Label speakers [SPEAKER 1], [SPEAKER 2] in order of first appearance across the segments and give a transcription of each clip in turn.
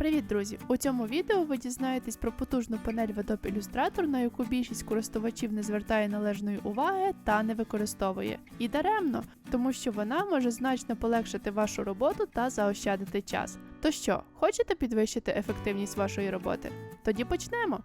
[SPEAKER 1] Привіт, друзі! У цьому відео ви дізнаєтесь про потужну панель в Adobe Illustrator, на яку більшість користувачів не звертає належної уваги та не використовує. І даремно, тому що вона може значно полегшити вашу роботу та заощадити час. То що, хочете підвищити ефективність вашої роботи? Тоді почнемо.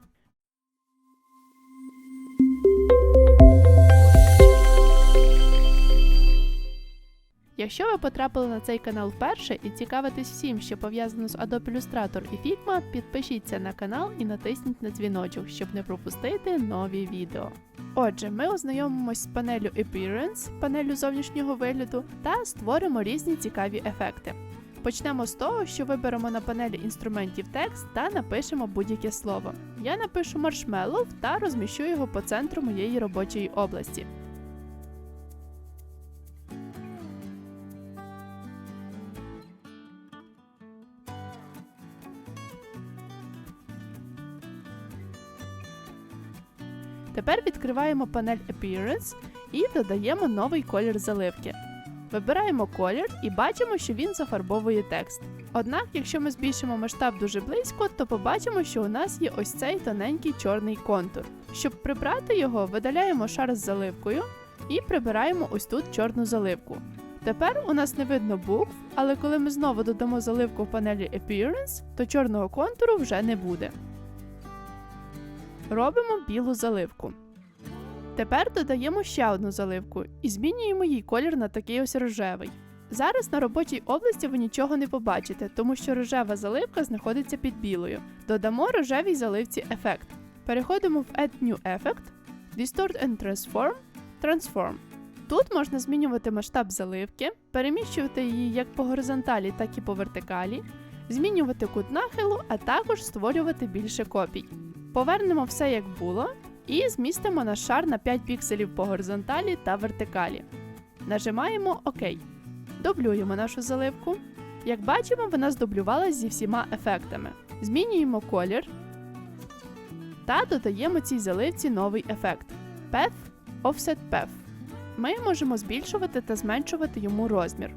[SPEAKER 1] Якщо ви потрапили на цей канал вперше і цікавитесь всім, що пов'язано з Adobe Illustrator і Figma, підпишіться на канал і натисніть на дзвіночок, щоб не пропустити нові відео. Отже, ми ознайомимось з панелю Appearance, панелю зовнішнього вигляду, та створимо різні цікаві ефекти. Почнемо з того, що виберемо на панелі інструментів текст та напишемо будь-яке слово. Я напишу маршмеллоу та розміщу його по центру моєї робочої області. Тепер відкриваємо панель Appearance і додаємо новий колір заливки. Вибираємо колір і бачимо, що він зафарбовує текст. Однак, якщо ми збільшимо масштаб дуже близько, то побачимо, що у нас є ось цей тоненький чорний контур. Щоб прибрати його, видаляємо шар з заливкою і прибираємо ось тут чорну заливку. Тепер у нас не видно букв, але коли ми знову додамо заливку в панелі Appearance, то чорного контуру вже не буде. Робимо білу заливку. Тепер додаємо ще одну заливку і змінюємо її колір на такий ось рожевий. Зараз на робочій області ви нічого не побачите, тому що рожева заливка знаходиться під білою. Додамо рожевій заливці ефект. Переходимо в Add New Effect, Distort and Transform, Transform. Тут можна змінювати масштаб заливки, переміщувати її як по горизонталі, так і по вертикалі, змінювати кут нахилу, а також створювати більше копій. Повернемо все як було і змістимо наш шар на 5 пікселів по горизонталі та вертикалі. Нажимаємо ОК. Дублюємо нашу заливку. Як бачимо, вона здублювалась зі всіма ефектами. Змінюємо колір та додаємо цій заливці новий ефект Path Offset Path. Ми можемо збільшувати та зменшувати йому розмір.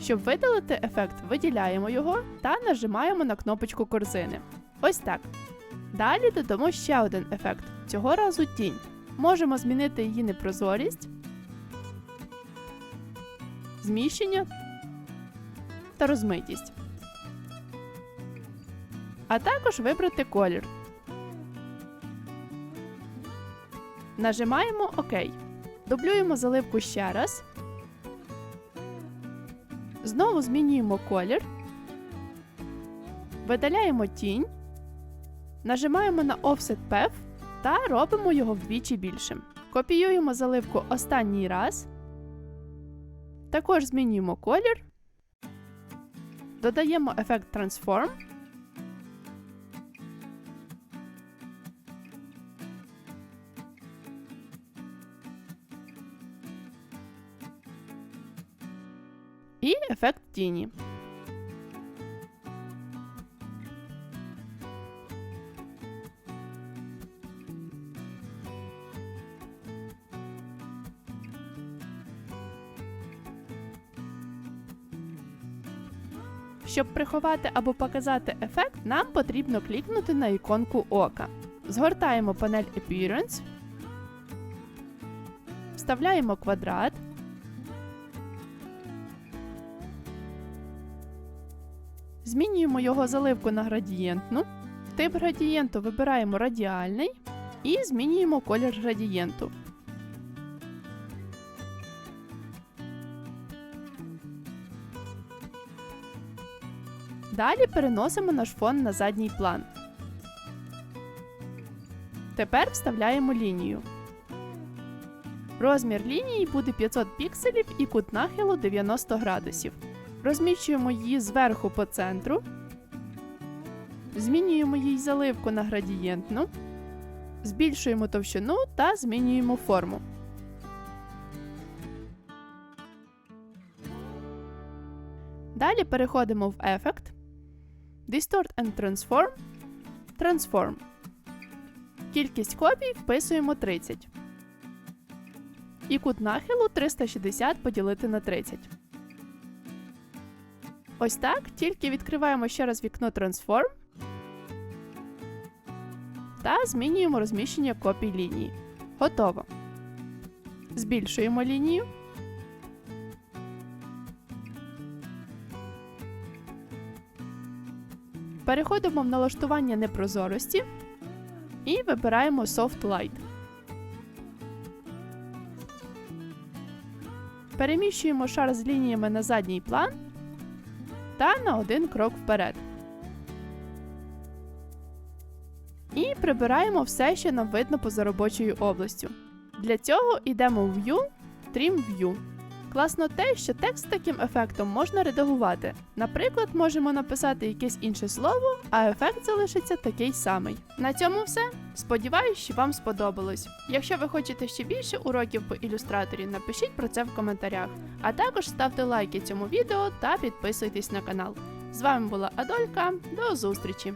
[SPEAKER 1] Щоб видалити ефект, виділяємо його та нажимаємо на кнопочку корзини. Ось так. Далі додамо ще один ефект, цього разу тінь. Можемо змінити її непрозорість, зміщення та розмитість. А також вибрати колір. Нажимаємо ОК. Дублюємо заливку ще раз. Знову змінюємо колір. Видаляємо тінь. Нажимаємо на Offset Path та робимо його вдвічі більшим. Копіюємо заливку останній раз. Також змінюємо колір. Додаємо ефект Transform. І ефект тіні. Щоб приховати або показати ефект, нам потрібно клікнути на іконку ока. Згортаємо панель Appearance, вставляємо квадрат. Змінюємо його заливку на градієнтну. Тип градієнту вибираємо радіальний і змінюємо колір градієнту. Далі переносимо наш фон на задній план. Тепер вставляємо лінію. Розмір лінії буде 500 пікселів і кут нахилу 90 градусів. Розміщуємо її зверху по центру. Змінюємо їй заливку на градієнтну. Збільшуємо товщину та змінюємо форму. Далі переходимо в ефект. Distort and Transform. Transform. Кількість копій вписуємо 30. І кут нахилу 360 поділити на 30. Ось так, тільки відкриваємо ще раз вікно Transform та змінюємо розміщення копій лінії. Готово. Збільшуємо лінію. Переходимо в налаштування непрозорості і вибираємо Soft Light. Переміщуємо шар з лініями на задній план та на один крок вперед. І прибираємо все, що нам видно поза робочою областю. Для цього йдемо в View, Trim View. Класно те, що текст з таким ефектом можна редагувати. Наприклад, можемо написати якесь інше слово, а ефект залишиться такий самий. На цьому все. Сподіваюсь, що вам сподобалось. Якщо ви хочете ще більше уроків по ілюстраторі, напишіть про це в коментарях. А також ставте лайки цьому відео та підписуйтесь на канал. З вами була Адолька. До зустрічі!